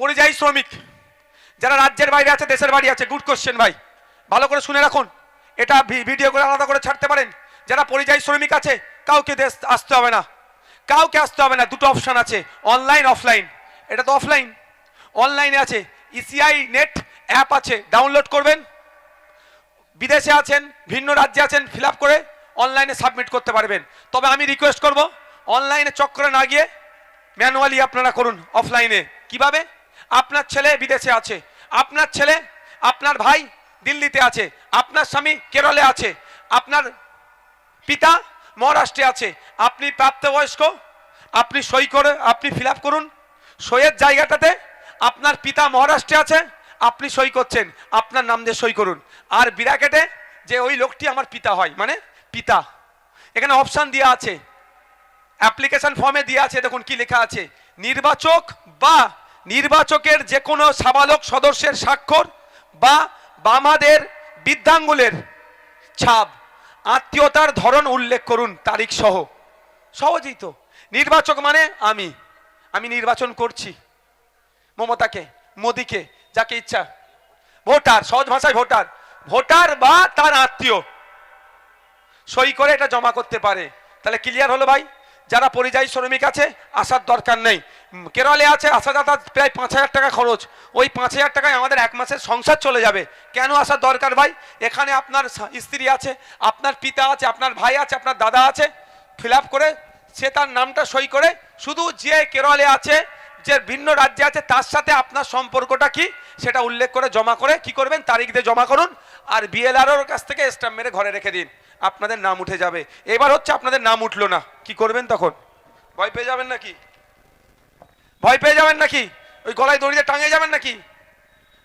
পরিযায়ী শ্রমিক, যারা রাজ্যের বাইরে আছে, দেশের বাড়ি আছে গুড কোশ্চেন ভাই। ভালো করে শুনে রাখুন, এটা ভিডিও করে আলাদা করে ছাড়তে পারেন। যারা পরিযায়ী শ্রমিক আছে, কাউকে দেশ আসতে হবে না। কাউকে আসতে হবে না, দুটো অপশান আছে অনলাইন অফলাইন এটা তো অফলাইন অনলাইনে আছে ইসিআই নেট অ্যাপ আছে ডাউনলোড করবেন। বিদেশে আছেন, ভিন্ন রাজ্যে আছেন ফিল করে অনলাইনে সাবমিট করতে পারবেন। তবে আমি রিকোয়েস্ট করব অনলাইনে চক্করে না গিয়ে ম্যানুয়ালি আপনারা করুন অফলাইনে কীভাবে? আপনার ছেলে বিদেশে আছে। আপনার ছেলে, আপনার ভাই দিল্লিতে আছে। আপনার স্বামী কেরলে আছে। আপনার পিতা মহারাষ্ট্রে আছে। আপনি প্রাপ্তবয়স্ক, আপনি সই করে, আপনি ফিল করুন। সইয়ের জায়গাটাতে আপনার পিতা মহারাষ্ট্রে আছে, আপনি সই করছেন। আপনার নাম দিয়ে সই করুন। আর বিরাকেটে যে ওই লোকটি আমার পিতা হয় মানে পিতা। এখানে অপশান দেওয়া আছে। অ্যাপ্লিকেশন ফর্মে দেওয়া আছে, দেখুন কি লেখা আছে। নির্বাচক বা নির্বাচকের যে কোনো সাবালক সদস্যের স্বাক্ষর বা বামাদের বৃদ্ধাঙ্গুলের ছাপ, আত্মীয়তার ধরন উল্লেখ করুন, তারিখ সহ। সহজেই তো। নির্বাচক মানে আমি। আমি নির্বাচন করছি। মমতাকে, মোদিকে, যাকে ইচ্ছা। ভোটার, সহজ ভাষায় ভোটার। ভোটার বা তার আত্মীয়। সই করে এটা জমা করতে পারে। তাহলে ক্লিয়ার হলো ভাই? যারা পরিযায়ী শ্রমিক আছে, আসার দরকার নেই। কেরলে আছে আসা যাতায়াত প্রায় পাঁচ হাজার টাকা খরচ। ওই পাঁচ হাজার টাকায় আমাদের এক মাসের সংসার চলে যাবে। কেন আসার দরকার ভাই? এখানে আপনার স্ত্রী আছে, আপনার পিতা আছে, আপনার ভাই আছে, আপনার দাদা আছে। ফিল করে সে তার নামটা সই করে শুধু যে কেরলে আছে, যে ভিন্ন রাজ্যে আছে, তার সাথে আপনার সম্পর্কটা কি? সেটা উল্লেখ করে জমা করে কি করবেন? তারিখ দিয়ে জমা করুন। আর বিএলআরওর কাছ থেকে স্ট্যাম্প মেরে ঘরে রেখে দিন। আপনাদের নাম উঠে যাবে। এবার হচ্ছে আপনাদের নাম উঠল না। কি করবেন তখন? ভয় পেয়ে যাবেন নাকি? ভয় পেয়ে যাবেন নাকি? ওই গলায় দড়িতে টাঙিয়ে যাবেন নাকি?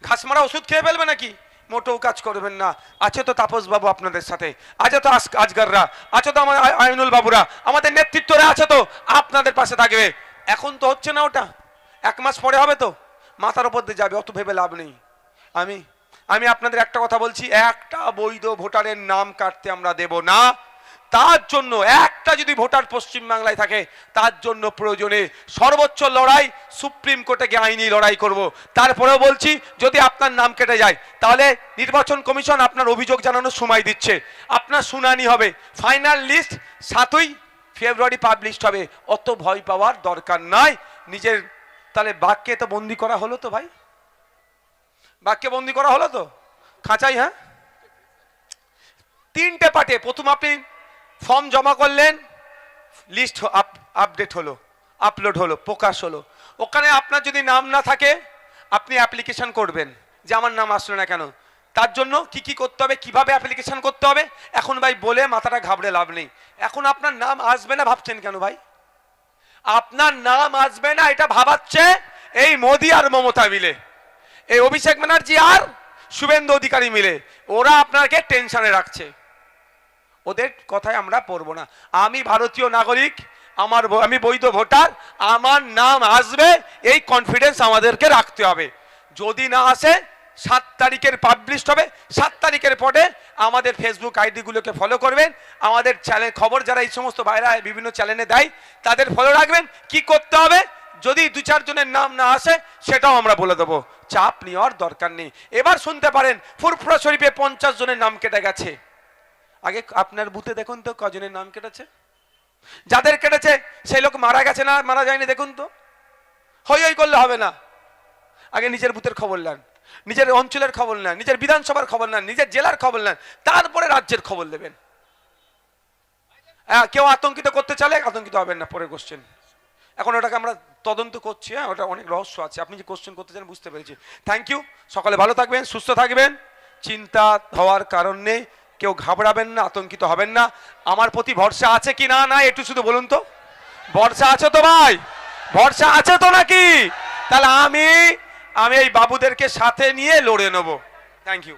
ঘাস মারা ওষুধ খেয়ে ফেলবে নাকি? মোটেও কাজ করবেন না। আছে তো তাপস বাবু আপনাদের সাথে। আছে তো আজ- আজগাররা। আছে তো আমার আই- আইনুল বাবুরা। আমাদের নেতৃত্বরা আছে তো। আপনাদের পাশে থাকবে। এখন তো হচ্ছে না ওটা। এক মাস পরে হবে তো। মাথার উপর দিয়ে যাবে, অত ভেবে লাভ নেই। আমি আমি আপনাদের একটা কথা বলছি, একটা বৈধ ভোটারের নাম কাটতে আমরা দেব না। তার জন্য একটা যদি ভোটার পশ্চিম বাংলায় থাকে, তার জন্য প্রয়োজনে সর্বোচ্চ লড়াই, সুপ্রিম কোর্টে গিয়ে আইনি লড়াই করব। তারপরেও বলছি, যদি আপনার নাম কেটে যায়, তাহলে নির্বাচন কমিশন আপনার অভিযোগ জানানোর সময় দিচ্ছে। আপনার শুনানি হবে। ফাইনাল লিস্ট সাতই ফেব্রুয়ারি পাবলিশড হবে। অত ভয় পাওয়ার দরকার নাই। নিজের তাহলে বাক্যে তো বন্দি করা হলো তো ভাই। বাক্যে বন্দি করা হলো তো? খাঁচাই হ্যাঁ? তিনটে পার্টে, প্রথম আপনি ফর্ম জমা করলেন, লিস্ট আপডেট হলো, আপলোড হলো, প্রকাশ হলো। ওখানে আপনার যদি নাম না থাকে, আপনি অ্যাপ্লিকেশন করবেন। যে আমার নাম আসলো না কেন? তার জন্য কি কি করতে হবে, কীভাবে অ্যাপ্লিকেশন করতে হবে? এখন ভাই বলে মাথাটা ঘাবড়ে লাভ নেই। এখন আপনার নাম আসবে না ভাবছেন কেন ভাই? আপনার নাম আসবে না, এটা ভাবাচ্ছে এই মোদি আর মমতা মিলে। এই অভিষেক ব্যানার্জি আর শুভেন্দু অধিকারী মিলে, ওরা আপনাকে টেনশনে রাখছে। ওদের কথায় আমরা পড়ব না। আমি ভারতীয় নাগরিক, আমার আমি বৈধ ভোটার, আমার নাম আসবে, এই কনফিডেন্স আমাদেরকে রাখতে হবে। যদি না আসে, সাত তারিখের পাবলিশ হবে, সাত তারিখের পরে আমাদের ফেসবুক আইডিগুলোকে ফলো করবেন। আমাদের চ্যানেল খবর যারা এই সমস্ত বাইরা বিভিন্ন চ্যানেলে দেয়, তাদের ফলো রাখবেন। কি করতে হবে? যদি দু চারজনের নাম না আসে, সেটাও আমরা বলে দেবো। চাপ নেওয়ার দরকার নেই। এবার শুনতে পারেন, ফুরফুরা শরীফে পঞ্চাশ জনের নাম কেটে গেছে। আগে আপনার বুথে দেখুন তো কজনের নাম কেটেছে। যাদের কেটেছে, সেই লোক মারা গেছে না, মারা যায়নি দেখুন তো। হই হই করলে হবে না। আগে নিজের বুথের খবর নেন, নিজের অঞ্চলের খবর নেন, নিজের বিধানসভার খবর নেন, নিজের জেলার খবর নেন, তারপরে রাজ্যের খবর নেবেন হ্যাঁ কেউ আতঙ্কিত করতে চালে আতঙ্কিত হবেন না পরে কোশ্চেন এখন ওটাকে আমরা তদন্ত করছি হ্যাঁ ওটা অনেক রহস্য আছে। আপনি যে কোশ্চেন করতে চান, বুঝতে পেরেছি। থ্যাংক ইউ সকালে ভালো থাকবেন, সুস্থ থাকবেন। চিন্তা হওয়ার কারণ নেই। কেউ ঘাবড়াবেন না, আতঙ্কিত হবেন না। আমার প্রতি ভরসা আছে কি না না, একটু শুধু বলুন তো। ভরসা আছে তো ভাই? ভরসা আছে তো নাকি? তাহলে আমি আমি এই বাবুদেরকে সাথে নিয়ে লড়ে নেব। Thank you